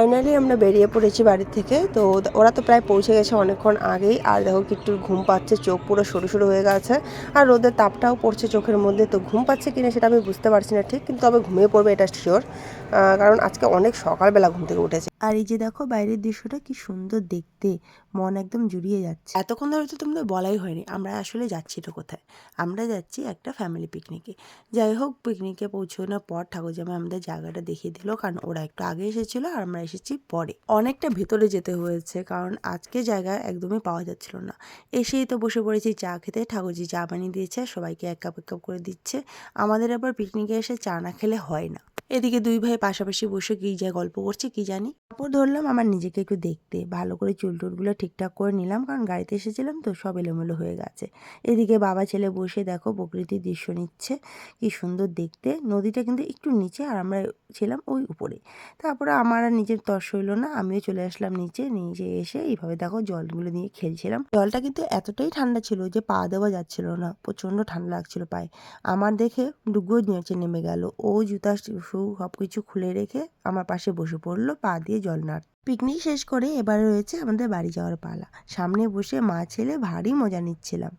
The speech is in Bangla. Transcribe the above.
ফাইনালি আমরা বেরিয়ে পড়েছি বাড়ি থেকে তো ওরা তো প্রায় পৌঁছে গেছে অনেকক্ষণ আগেই। আর দেখো কিট্টুর ঘুম পাচ্ছে চোখ পুরো সরু সরু হয়ে গেছে। আর রোদের তাপটাও পড়ছে চোখের মধ্যে তো ঘুম পাচ্ছে কিনা সেটা আমি বুঝতে পারছি না ঠিক কিন্তু তবে ঘুমিয়ে পড়বে এটা শিওর কারণ আজকে অনেক সকালবেলা ঘুম থেকে উঠেছে। আর এই যে দেখো বাইরের দৃশ্যটা কি সুন্দর দেখতে মন একদম জুড়িয়ে যাচ্ছে। এতক্ষণ ধরে তো তোমাদের বলাই হয়নি আমরা আসলে যাচ্ছি তো কোথায়? আমরা যাচ্ছি একটা ফ্যামিলি পিকনিকে যাই হোক পিকনিকে পৌঁছানোর পর ঠাকুরজামা আমাদের জায়গাটা দেখিয়ে দিল কারণ ওরা একটু আগে এসেছিল আর আমরা এসেছি পরে। অনেকটা ভেতরে যেতে হয়েছে কারণ আজকে জায়গা একদমই পাওয়া যাচ্ছিল না। এসেই তো বসে পড়েছি চা খেতে। ঠাকুরজি চা বানিয়ে দিয়েছে সবাইকে এক কাপ এক কাপ করে দিচ্ছে। আমাদের আবার পিকনিকে এসে চা না খেলে হয় না। এদিকে দুই ভাই পাশাপাশি বসে কি যা গল্প করছে কি জানি। তারপর ধরলাম, আমার নিজেকে একটু দেখতে। ভালো করে চুল টুলগুলো ঠিকঠাক করে নিলাম, কারণ গাড়িতে এসেছিলাম তো সব এলোমেলো হয়ে গেছে। এদিকে বাবা ছেলে বসে দেখো প্রকৃতির দৃশ্য নিচ্ছে, কি সুন্দর দেখতে। নদীটা কিন্তু একটু নিচে, আর আমরা ছিলাম ওই উপরে। তারপরে আমার আর নিজের তর্স হইল না, আমিও চলে আসলাম নিচে। নিচে এসে এইভাবে দেখো জলগুলো নিয়ে খেলছিলাম। জলটা কিন্তু এতটাই ঠান্ডা ছিল যে পা দেওয়া যাচ্ছিল না, প্রচণ্ড ঠান্ডা লাগছিল পায়ে। আমার দেখে ডুগুও নিচে নেমে গেল। ও জুতা শু সব কিছু খুলে রেখে আমার পাশে বসে পড়ল, পা দিয়ে জল নাড়। পিকনিক শেষ করে এবার রয়েছে আমাদের বাড়ি যাওয়ার পালা। সামনে বসে মা ছেলে ভারী মজা নিচ্ছিলাম।